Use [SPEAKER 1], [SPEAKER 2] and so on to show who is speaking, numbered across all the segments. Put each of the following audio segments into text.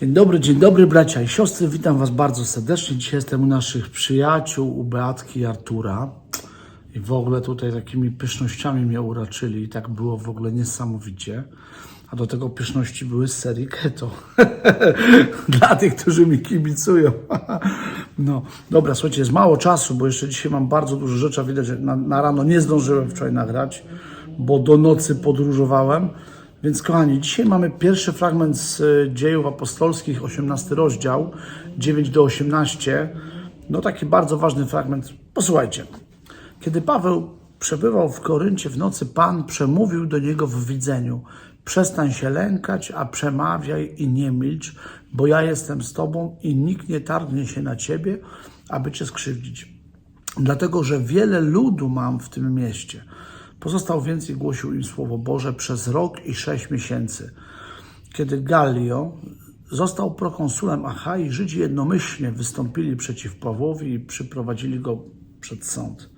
[SPEAKER 1] Dzień dobry, dzień dobry bracia i siostry, witam Was bardzo serdecznie. Dzisiaj jestem u naszych przyjaciół, u Beatki i Artura. I w ogóle tutaj takimi pysznościami mnie uraczyli i tak było w ogóle niesamowicie. A do tego pyszności były z serii keto. Dla tych, którzy mi kibicują. no, dobra, słuchajcie, jest mało czasu, bo jeszcze dzisiaj mam bardzo dużo rzeczy. a Widać, że na, na rano nie zdążyłem wczoraj nagrać, bo do nocy podróżowałem. Więc kochani, dzisiaj mamy pierwszy fragment z e, dziejów apostolskich, 18 rozdział, 9 do 18. No taki bardzo ważny fragment. Posłuchajcie. Kiedy Paweł przebywał w Koryncie w nocy, Pan przemówił do niego w widzeniu. Przestań się lękać, a przemawiaj i nie milcz, bo ja jestem z tobą i nikt nie targnie się na ciebie, aby cię skrzywdzić. Dlatego, że wiele ludu mam w tym mieście. Pozostał więc i głosił im Słowo Boże przez rok i sześć miesięcy. Kiedy Gallio został prokonsulem Achai, Żydzi jednomyślnie wystąpili przeciw Pawłowi i przyprowadzili go przed sąd.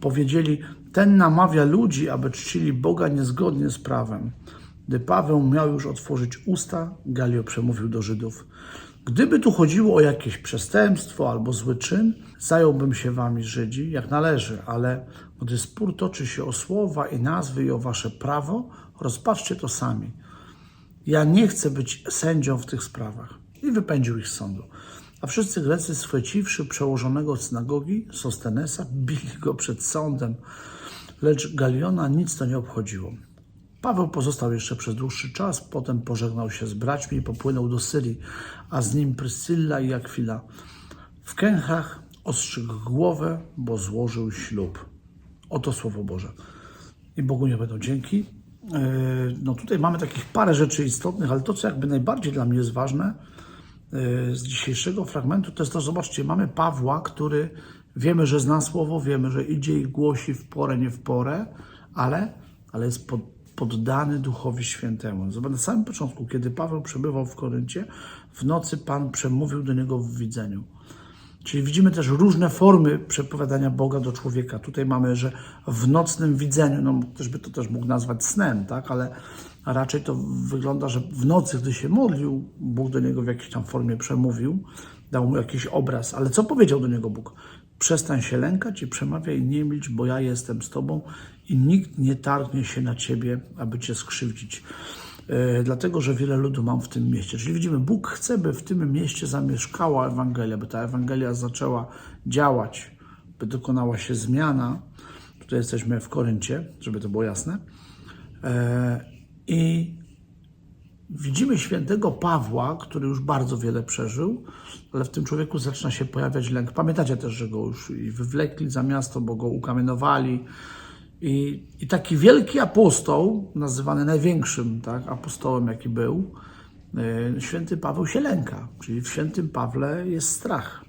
[SPEAKER 1] Powiedzieli, ten namawia ludzi, aby czcili Boga niezgodnie z prawem. Gdy Paweł miał już otworzyć usta, Galio przemówił do Żydów. Gdyby tu chodziło o jakieś przestępstwo albo zły czyn, zająłbym się wami, Żydzi, jak należy, ale gdy spór toczy się o słowa i nazwy i o wasze prawo, rozpatrzcie to sami. Ja nie chcę być sędzią w tych sprawach. I wypędził ich z sądu. A wszyscy Grecy, schwyciwszy przełożonego synagogi, Sostenesa, bili go przed sądem, lecz Galiona nic to nie obchodziło. Paweł pozostał jeszcze przez dłuższy czas, potem pożegnał się z braćmi i popłynął do Syrii, a z nim Pryscylla i Akwila. W kęchach ostrzygł głowę, bo złożył ślub. Oto Słowo Boże. I Bogu nie będą dzięki. Yy, No tutaj mamy takich parę rzeczy istotnych, ale to, co jakby najbardziej dla mnie jest ważne yy, z dzisiejszego fragmentu, to jest to, zobaczcie, mamy Pawła, który wiemy, że zna Słowo, wiemy, że idzie i głosi w porę, nie w porę, ale, ale jest pod, poddany Duchowi Świętemu. Zobacz, na samym początku, kiedy Paweł przebywał w Koryncie, w nocy Pan przemówił do niego w widzeniu. Czyli widzimy też różne formy przepowiadania Boga do człowieka. Tutaj mamy, że w nocnym widzeniu, no ktoś by to też mógł nazwać snem, tak? ale raczej to wygląda, że w nocy, gdy się modlił, Bóg do niego w jakiejś tam formie przemówił, dał mu jakiś obraz. Ale co powiedział do niego Bóg? Przestań się lękać i przemawiaj, nie milcz, bo ja jestem z tobą i nikt nie targnie się na ciebie, aby cię skrzywdzić. E, dlatego że wiele ludu mam w tym mieście. Czyli widzimy, Bóg chce, by w tym mieście zamieszkała Ewangelia, by ta Ewangelia zaczęła działać, by dokonała się zmiana. Tutaj jesteśmy w Koryncie, żeby to było jasne. E, I widzimy świętego Pawła, który już bardzo wiele przeżył, ale w tym człowieku zaczyna się pojawiać lęk. Pamiętacie też, że go już wywlekli za miasto, bo go ukamienowali. I, I taki wielki apostoł, nazywany największym tak, apostołem, jaki był, yy, święty Paweł się lęka. Czyli w świętym Pawle jest strach.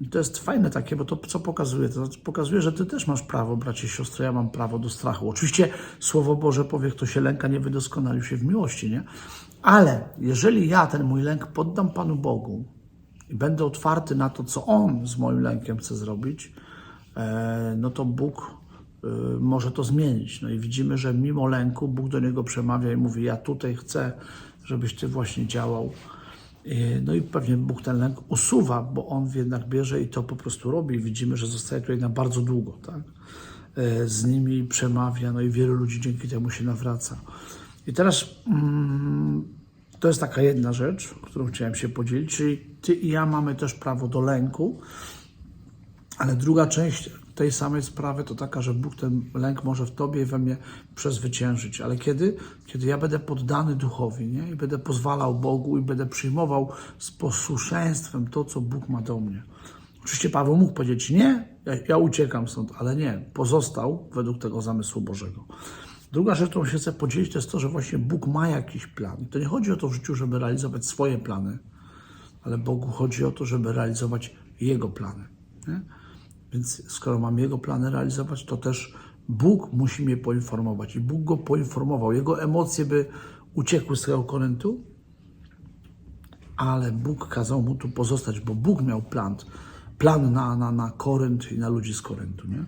[SPEAKER 1] I to jest fajne takie, bo to co pokazuje? To pokazuje, że ty też masz prawo, bracie i siostry, ja mam prawo do strachu. Oczywiście Słowo Boże powie, kto się lęka, nie wydoskonalił się w miłości, nie? Ale jeżeli ja ten mój lęk poddam Panu Bogu i będę otwarty na to, co On z moim lękiem chce zrobić, e, no to Bóg e, może to zmienić. No i widzimy, że mimo lęku Bóg do niego przemawia i mówi: Ja tutaj chcę, żebyś ty właśnie działał. E, No i pewnie Bóg ten lęk usuwa, bo on jednak bierze i to po prostu robi. Widzimy, że zostaje tutaj na bardzo długo. Tak? E, Z nimi przemawia, no i wielu ludzi dzięki temu się nawraca. I teraz mm, to jest taka jedna rzecz, którą chciałem się podzielić, czyli ty i ja mamy też prawo do lęku, ale druga część tej samej sprawy to taka, że Bóg ten lęk może w tobie i we mnie przezwyciężyć. Ale kiedy? Kiedy ja będę poddany duchowi nie? i będę pozwalał Bogu i będę przyjmował z posłuszeństwem to, co Bóg ma do mnie. Oczywiście Paweł mógł powiedzieć nie, ja, ja uciekam stąd, ale nie, pozostał według tego zamysłu Bożego. Druga rzecz, którą się chcę podzielić, to jest to, że właśnie Bóg ma jakiś plan. To nie chodzi o to w życiu, żeby realizować swoje plany, ale Bogu chodzi o to, żeby realizować Jego plany. Nie? Więc skoro mam Jego plany realizować, to też Bóg musi mnie poinformować. I Bóg go poinformował. Jego emocje by uciekły z tego Koryntu, ale Bóg kazał mu tu pozostać, bo Bóg miał plan, plan na, na, na Korynt i na ludzi z Koryntu. Nie?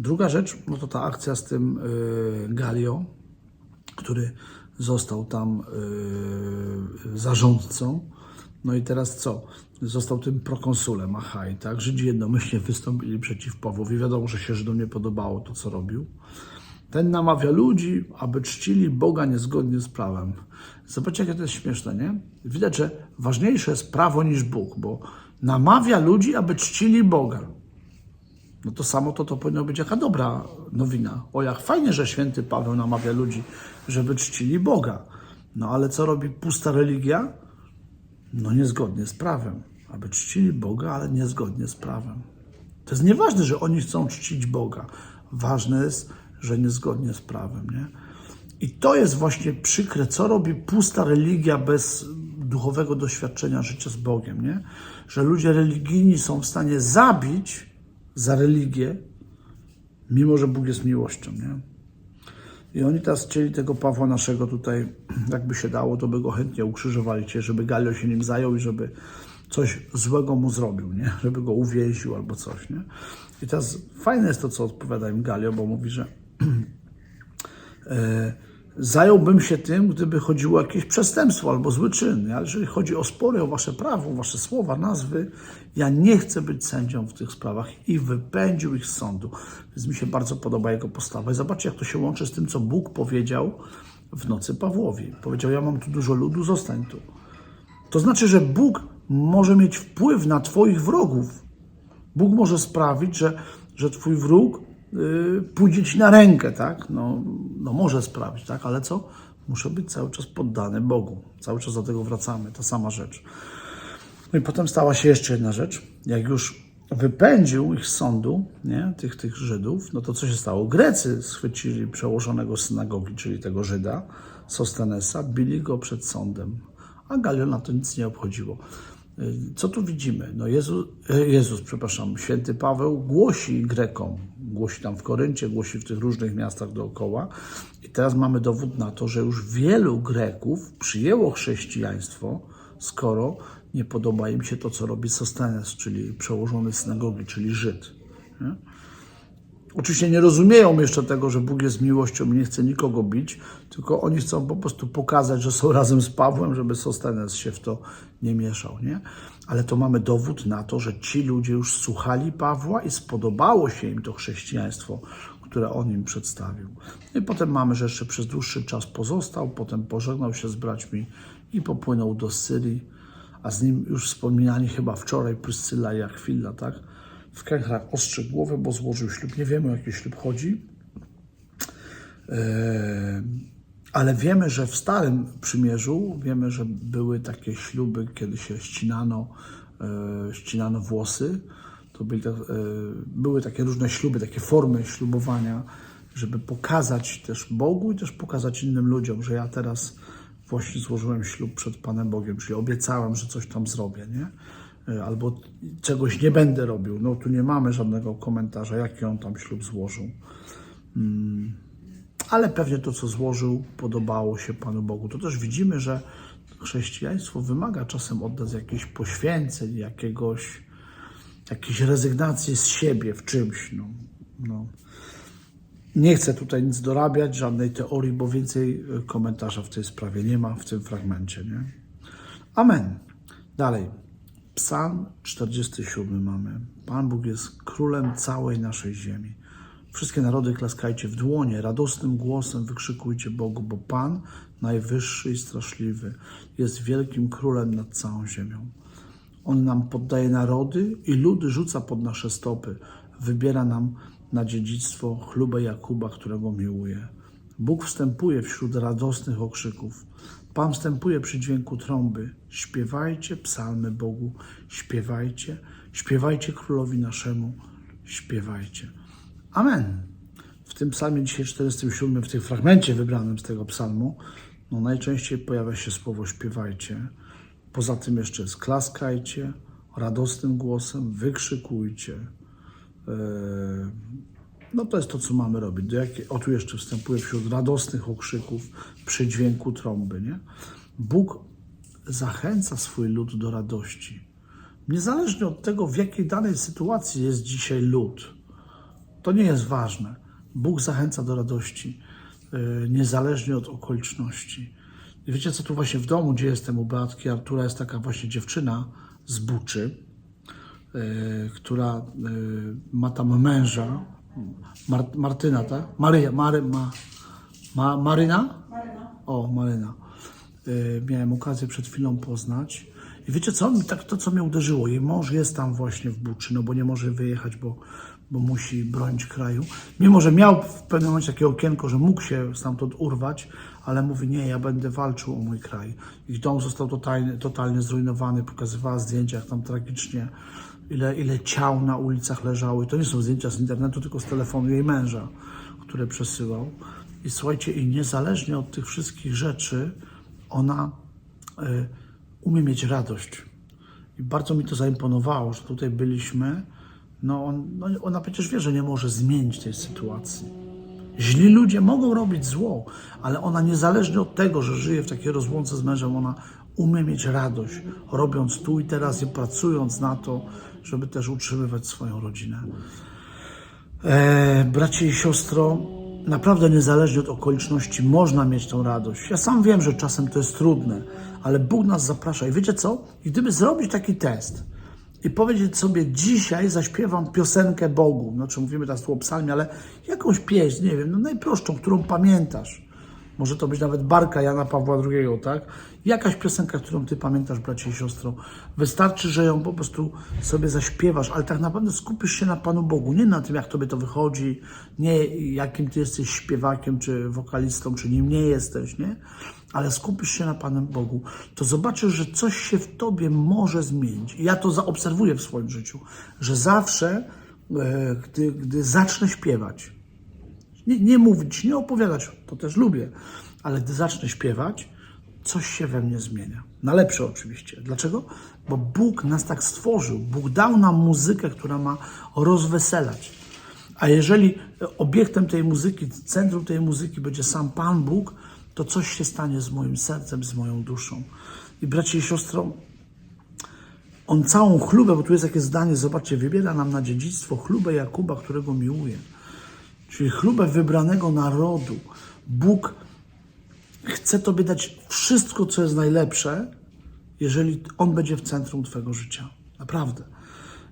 [SPEAKER 1] Druga rzecz, no to ta akcja z tym yy, Galio, który został tam yy, zarządcą. No i teraz co? Został tym prokonsulem Achai, tak? Żydzi jednomyślnie wystąpili przeciw Pawłowi. Wiadomo, że się Żydom nie podobało to, co robił. Ten namawia ludzi, aby czcili Boga niezgodnie z prawem. Zobaczcie, jakie to jest śmieszne, nie? Widać, że ważniejsze jest prawo niż Bóg, bo namawia ludzi, aby czcili Boga. No to samo to, to powinno być jaka dobra nowina. O, jak fajnie, że święty Paweł namawia ludzi, żeby czcili Boga. No ale co robi pusta religia? No niezgodnie z prawem. Aby czcili Boga, ale niezgodnie z prawem. To jest nieważne, że oni chcą czcić Boga. Ważne jest, że niezgodnie z prawem, nie? I to jest właśnie przykre, co robi pusta religia bez duchowego doświadczenia życia z Bogiem, nie? Że ludzie religijni są w stanie zabić za religię, mimo że Bóg jest miłością, nie? I oni teraz chcieli tego Pawła naszego tutaj, jakby się dało, to by go chętnie ukrzyżowali, żeby Galio się nim zajął i żeby coś złego mu zrobił, nie? Żeby go uwięził albo coś, nie? I teraz fajne jest to, co odpowiada im Galio, bo mówi, że e, zająłbym się tym, gdyby chodziło o jakieś przestępstwo albo zły czyn, ale jeżeli chodzi o spory, o wasze prawo, wasze słowa, nazwy, ja nie chcę być sędzią w tych sprawach i wypędził ich z sądu. Więc mi się bardzo podoba jego postawa. I zobaczcie, jak to się łączy z tym, co Bóg powiedział w nocy Pawłowi. Powiedział, ja mam tu dużo ludu, zostań tu. To znaczy, że Bóg może mieć wpływ na twoich wrogów. Bóg może sprawić, że, że twój wróg yy, pójdzie ci na rękę, tak? No, no może sprawić, tak? Ale co? Muszę być cały czas poddany Bogu. Cały czas do tego wracamy. Ta sama rzecz. No i potem stała się jeszcze jedna rzecz. Jak już wypędził ich z sądu, nie, tych, tych Żydów, no to co się stało? Grecy schwycili przełożonego synagogi, czyli tego Żyda, Sostenesa, bili go przed sądem, a Galion na to nic nie obchodziło. Co tu widzimy? No Jezus, Jezus, przepraszam, święty Paweł głosi Grekom, głosi tam w Koryncie, głosi w tych różnych miastach dookoła. I teraz mamy dowód na to, że już wielu Greków przyjęło chrześcijaństwo, skoro nie podoba im się to, co robi Sostenes, czyli przełożony synagogi, czyli Żyd. Nie? Oczywiście nie rozumieją jeszcze tego, że Bóg jest miłością i nie chce nikogo bić, tylko oni chcą po prostu pokazać, że są razem z Pawłem, żeby Sostenes się w to nie mieszał, nie? Ale to mamy dowód na to, że ci ludzie już słuchali Pawła i spodobało się im to chrześcijaństwo, które on im przedstawił. No I potem mamy, że jeszcze przez dłuższy czas pozostał, potem pożegnał się z braćmi i popłynął do Syrii, a z nim już wspominani chyba wczoraj Pryscyla i Akwila, tak? W Kęchrach ostrzegł głowę, bo złożył ślub. Nie wiemy, o jaki ślub chodzi. Eee, ale wiemy, że w Starym Przymierzu, wiemy, że były takie śluby, kiedy się ścinano, e, ścinano włosy. To byli, tak- e, były takie różne śluby, takie formy ślubowania, żeby pokazać też Bogu i też pokazać innym ludziom, że ja teraz właśnie złożyłem ślub przed Panem Bogiem, czyli obiecałem, że coś tam zrobię, nie? E, Albo czegoś nie będę robił. No tu nie mamy żadnego komentarza, jaki on tam ślub złożył ale pewnie to, co złożył, podobało się Panu Bogu. To też widzimy, że chrześcijaństwo wymaga czasem od nas jakichś poświęceń, jakiegoś, jakiejś rezygnacji z siebie w czymś. No, no. Nie chcę tutaj nic dorabiać, żadnej teorii, bo więcej e, komentarza w tej sprawie nie ma w tym fragmencie. Nie? Amen. Dalej. Psalm 47 mamy. Pan Bóg jest królem całej naszej ziemi. Wszystkie narody klaskajcie w dłonie, radosnym głosem wykrzykujcie Bogu, bo Pan, najwyższy i straszliwy, jest wielkim królem nad całą ziemią. On nam poddaje narody i ludy rzuca pod nasze stopy. Wybiera nam na dziedzictwo chlubę Jakuba, którego miłuje. Bóg wstępuje wśród radosnych okrzyków. Pan wstępuje przy dźwięku trąby. Śpiewajcie psalmy Bogu, śpiewajcie, śpiewajcie królowi naszemu, śpiewajcie. Amen. W tym psalmie dzisiaj 47, w tym fragmencie wybranym z tego psalmu, no najczęściej pojawia się słowo śpiewajcie. Poza tym jeszcze jest klaskajcie, radosnym głosem, wykrzykujcie. Eee, No to jest to, co mamy robić. Do jakie, o tu jeszcze wstępuje wśród radosnych okrzyków przy dźwięku trąby. Nie? Bóg zachęca swój lud do radości. Niezależnie od tego, w jakiej danej sytuacji jest dzisiaj lud. To nie jest ważne. Bóg zachęca do radości. y, niezależnie od okoliczności. I wiecie co, tu właśnie w domu, gdzie jestem u Beatki Artura, jest taka właśnie dziewczyna z Buczy, y, która y, ma tam męża, Mar Martyna, tak? Maryja, Mary, ma, ma, Maryna? O, Maryna. Y, miałem okazję przed chwilą poznać. I wiecie co? Tak to, co mnie uderzyło. Jej mąż jest tam właśnie w Buczy, no bo nie może wyjechać, bo, bo musi bronić kraju. Mimo, że miał w pewnym momencie takie okienko, że mógł się stamtąd urwać, ale mówi, nie, ja będę walczył o mój kraj. Ich dom został totalnie, totalnie zrujnowany. Pokazywała zdjęcia, jak tam tragicznie, ile, ile ciał na ulicach leżało. I to nie są zdjęcia z internetu, tylko z telefonu jej męża, które przesyłał. I słuchajcie, i niezależnie od tych wszystkich rzeczy, ona y, umie mieć radość. I bardzo mi to zaimponowało, że tutaj byliśmy. No, on, no ona przecież wie, że nie może zmienić tej sytuacji. Źli ludzie mogą robić zło, ale ona niezależnie od tego, że żyje w takiej rozłące z mężem, ona umie mieć radość, robiąc tu i teraz i pracując na to, żeby też utrzymywać swoją rodzinę. E, bracie i siostro, naprawdę niezależnie od okoliczności można mieć tą radość. Ja sam wiem, że czasem to jest trudne, ale Bóg nas zaprasza. I wiecie co? Gdyby zrobić taki test i powiedzieć sobie, dzisiaj zaśpiewam piosenkę Bogu, znaczy mówimy teraz tu o psalmie, ale jakąś pieśń, nie wiem, no najprostszą, którą pamiętasz. Może to być nawet barka Jana Pawła II, tak? Jakaś piosenka, którą ty pamiętasz, bracie i siostro. Wystarczy, że ją po prostu sobie zaśpiewasz, ale tak naprawdę skupisz się na Panu Bogu, nie na tym, jak tobie to wychodzi, nie jakim ty jesteś śpiewakiem, czy wokalistą, czy nim nie jesteś, nie? Ale skupisz się na Panem Bogu, to zobaczysz, że coś się w tobie może zmienić. Ja to zaobserwuję w swoim życiu, że zawsze, e, gdy, gdy zacznę śpiewać, nie, nie mówić, nie opowiadać, to też lubię, ale gdy zacznę śpiewać, coś się we mnie zmienia. Na lepsze oczywiście. Dlaczego? Bo Bóg nas tak stworzył. Bóg dał nam muzykę, która ma rozweselać. A jeżeli obiektem tej muzyki, centrum tej muzyki będzie sam Pan Bóg, to coś się stanie z moim sercem, z moją duszą. I bracie i siostro, on całą chlubę, bo tu jest takie zdanie, zobaczcie, wybiera nam na dziedzictwo chlubę Jakuba, którego miłuje czyli chlubę wybranego narodu. Bóg chce Tobie dać wszystko, co jest najlepsze, jeżeli On będzie w centrum Twojego życia. Naprawdę.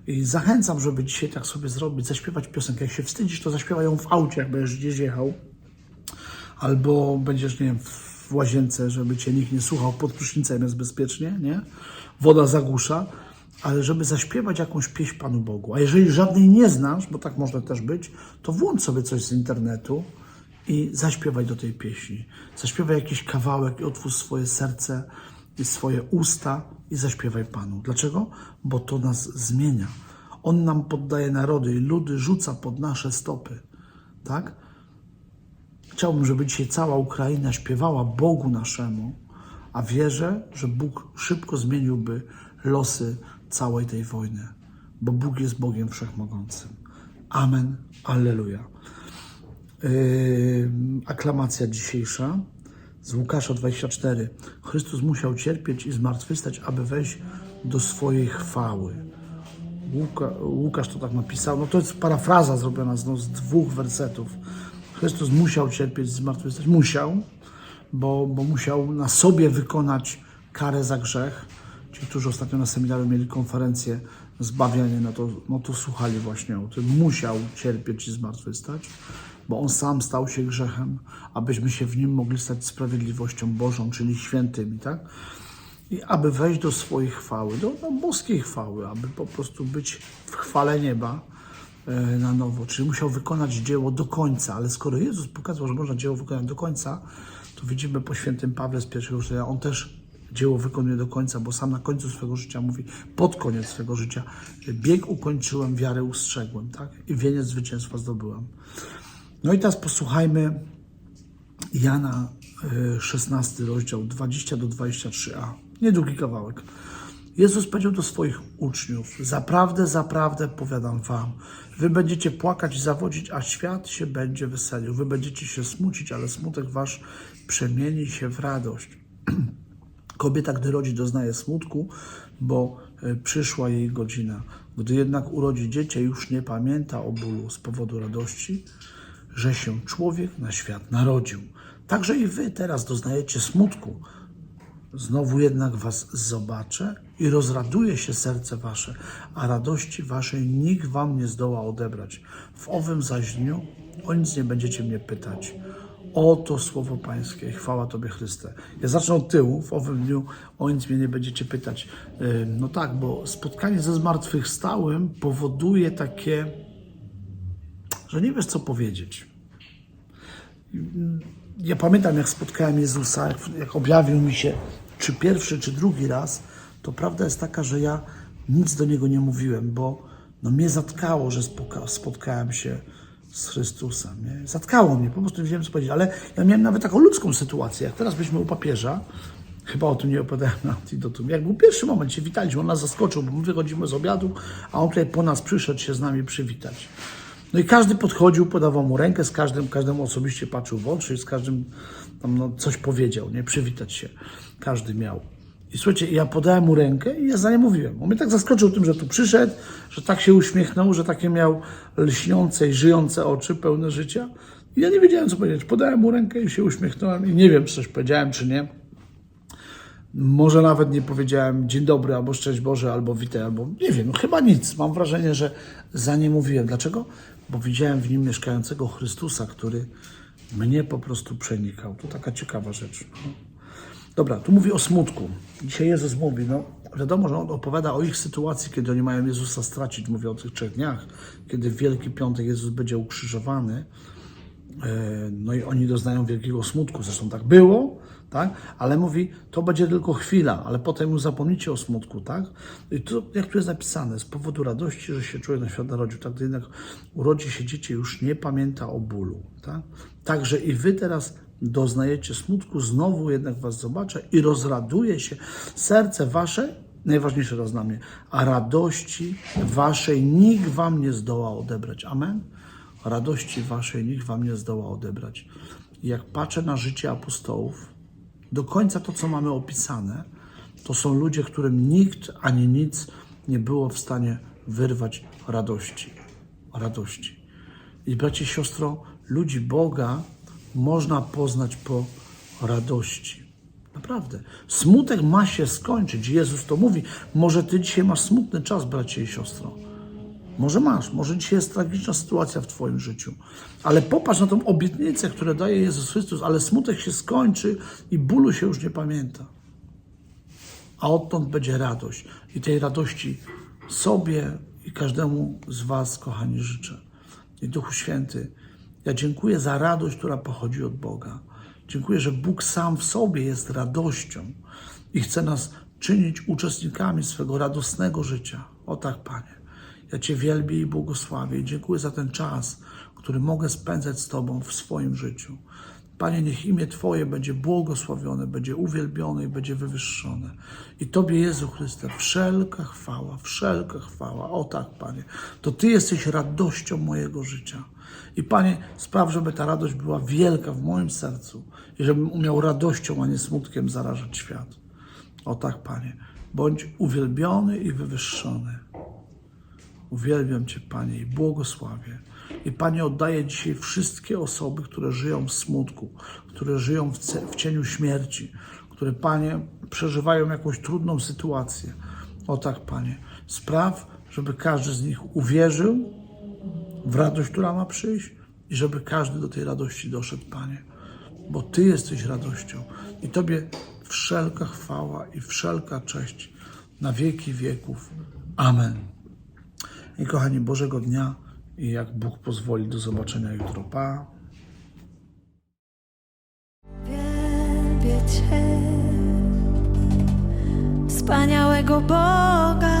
[SPEAKER 1] I zachęcam, żeby dzisiaj tak sobie zrobić, zaśpiewać piosenkę. Jak się wstydzisz, to zaśpiewaj ją w aucie, jak będziesz gdzieś jechał. Albo będziesz, nie wiem, w łazience, żeby Cię nikt nie słuchał, pod prysznicem jest bezpiecznie, nie? Woda zagłusza ale żeby zaśpiewać jakąś pieśń Panu Bogu. A jeżeli żadnej nie znasz, bo tak może też być, to włącz sobie coś z internetu i zaśpiewaj do tej pieśni. Zaśpiewaj jakiś kawałek i otwórz swoje serce i swoje usta i zaśpiewaj Panu. Dlaczego? Bo to nas zmienia. On nam poddaje narody i ludy rzuca pod nasze stopy. Tak? Chciałbym, żeby dzisiaj cała Ukraina śpiewała Bogu naszemu, a wierzę, że Bóg szybko zmieniłby losy całej tej wojny, bo Bóg jest Bogiem Wszechmogącym. Amen. Alleluja. Yy, aklamacja dzisiejsza z Łukasza 24. Chrystus musiał cierpieć i zmartwychwstać, aby wejść do swojej chwały. Łuka, Łukasz to tak napisał. No to jest parafraza zrobiona z, no, z dwóch wersetów. Chrystus musiał cierpieć zmartwychwstać. Musiał, bo, bo musiał na sobie wykonać karę za grzech Ci, którzy ostatnio na seminarium mieli konferencję zbawianie, no to, no to słuchali właśnie o tym. Musiał cierpieć i zmartwychwstać, bo On sam stał się grzechem, abyśmy się w Nim mogli stać sprawiedliwością Bożą, czyli świętymi, tak? I aby wejść do swojej chwały, do, do boskiej chwały, aby po prostu być w chwale nieba na nowo. Czyli musiał wykonać dzieło do końca, ale skoro Jezus pokazał, że można dzieło wykonać do końca, to widzimy po świętym Pawle z pierwszego czytania, on też dzieło wykonuje do końca, bo sam na końcu swojego życia mówi, pod koniec swojego życia, bieg ukończyłem, wiarę ustrzegłem, tak? I wieniec zwycięstwa zdobyłem. No i teraz posłuchajmy Jana 16 rozdział 20 do 23a. Niedługi kawałek. Jezus powiedział do swoich uczniów: Zaprawdę, zaprawdę powiadam wam, wy będziecie płakać i zawodzić, a świat się będzie weselił. Wy będziecie się smucić, ale smutek wasz przemieni się w radość. Kobieta, gdy rodzi, doznaje smutku, bo e, przyszła jej godzina. Gdy jednak urodzi dziecię, już nie pamięta o bólu z powodu radości, że się człowiek na świat narodził. Także i wy teraz doznajecie smutku. Znowu jednak was zobaczę i rozraduje się serce wasze, a radości waszej nikt wam nie zdoła odebrać. W owym zaś dniu o nic nie będziecie mnie pytać. Oto słowo Pańskie chwała Tobie Chryste. Ja zacznę od tyłu, w owym dniu o nic mnie nie będziecie pytać. No tak, bo spotkanie ze zmartwychwstałym powoduje takie, że nie wiesz co powiedzieć. Ja pamiętam, jak spotkałem Jezusa, jak, jak objawił mi się, czy pierwszy, czy drugi raz, to prawda jest taka, że ja nic do niego nie mówiłem, bo no, mnie zatkało, że spotkałem się z Chrystusem. Nie? Zatkało mnie, po prostu nie wiedziałem, co powiedzieć. Ale ja miałem nawet taką ludzką sytuację. Jak teraz byliśmy u papieża, chyba o tym nie opowiadałem na Antidotum. Jak był pierwszy moment, się witaliśmy, on nas zaskoczył, bo my wychodzimy z obiadu, a on tutaj po nas przyszedł się z nami przywitać. No i każdy podchodził, podawał mu rękę, z każdym, każdemu osobiście patrzył w oczy, z każdym tam no, coś powiedział, nie? Przywitać się. Każdy miał. I słuchajcie, ja podałem mu rękę i ja za nie mówiłem. On mnie tak zaskoczył tym, że tu przyszedł, że tak się uśmiechnął, że takie miał lśniące i żyjące oczy, pełne życia. I ja nie wiedziałem, co powiedzieć. Podałem mu rękę i się uśmiechnąłem i nie wiem, czy coś powiedziałem, czy nie. Może nawet nie powiedziałem dzień dobry, albo szczęść Boże, albo witaj, albo nie wiem, no chyba nic. Mam wrażenie, że za nie mówiłem. Dlaczego? Bo widziałem w nim mieszkającego Chrystusa, który mnie po prostu przenikał. To taka ciekawa rzecz. Dobra, tu mówi o smutku. Dzisiaj Jezus mówi, no wiadomo, że On opowiada o ich sytuacji, kiedy oni mają Jezusa stracić. Mówi o tych trzech dniach, kiedy w Wielki Piątek Jezus będzie ukrzyżowany. E, No i oni doznają wielkiego smutku. Zresztą tak było, tak? Ale mówi, to będzie tylko chwila, ale potem już zapomnicie o smutku, tak? I to, jak tu jest napisane, z powodu radości, że się człowiek na świat narodził, tak? Gdy jednak urodzi się dziecię, już nie pamięta o bólu, tak? Także i wy teraz doznajecie smutku, znowu jednak was zobaczę i rozraduje się serce wasze, najważniejsze mnie, a radości waszej nikt wam nie zdoła odebrać. Amen? radości waszej nikt wam nie zdoła odebrać. I jak patrzę na życie apostołów, do końca to, co mamy opisane, to są ludzie, którym nikt ani nic nie było w stanie wyrwać radości. Radości. I bracie, siostro, ludzi Boga można poznać po radości. Naprawdę. Smutek ma się skończyć. Jezus to mówi. Może ty dzisiaj masz smutny czas, bracie i siostro. Może masz, może dzisiaj jest tragiczna sytuacja w Twoim życiu, ale popatrz na tą obietnicę, którą daje Jezus Chrystus, ale smutek się skończy i bólu się już nie pamięta. A odtąd będzie radość. I tej radości sobie i każdemu z Was, kochani, życzę. I Duchu Święty, ja dziękuję za radość, która pochodzi od Boga. Dziękuję, że Bóg sam w sobie jest radością i chce nas czynić uczestnikami swego radosnego życia. O tak, Panie. Ja Cię wielbię i błogosławię dziękuję za ten czas, który mogę spędzać z Tobą w swoim życiu. Panie, niech imię Twoje będzie błogosławione, będzie uwielbione i będzie wywyższone. I Tobie, Jezu Chryste, wszelka chwała, wszelka chwała. O tak, Panie, to Ty jesteś radością mojego życia. I Panie, spraw, żeby ta radość była wielka w moim sercu i żebym umiał radością, a nie smutkiem zarażać świat. O tak, Panie, bądź uwielbiony i wywyższony. Uwielbiam Cię, Panie, i błogosławię. I Panie, oddaję dzisiaj wszystkie osoby, które żyją w smutku, które żyją w, w cieniu śmierci, które, Panie, przeżywają jakąś trudną sytuację. O tak, Panie, spraw, żeby każdy z nich uwierzył w radość, która ma przyjść i żeby każdy do tej radości doszedł, Panie. Bo Ty jesteś radością i Tobie wszelka chwała i wszelka cześć na wieki wieków. Amen. I kochani, Bożego dnia i jak Bóg pozwoli, do zobaczenia jutro. Pa.
[SPEAKER 2] Cię, wspaniałego Boga.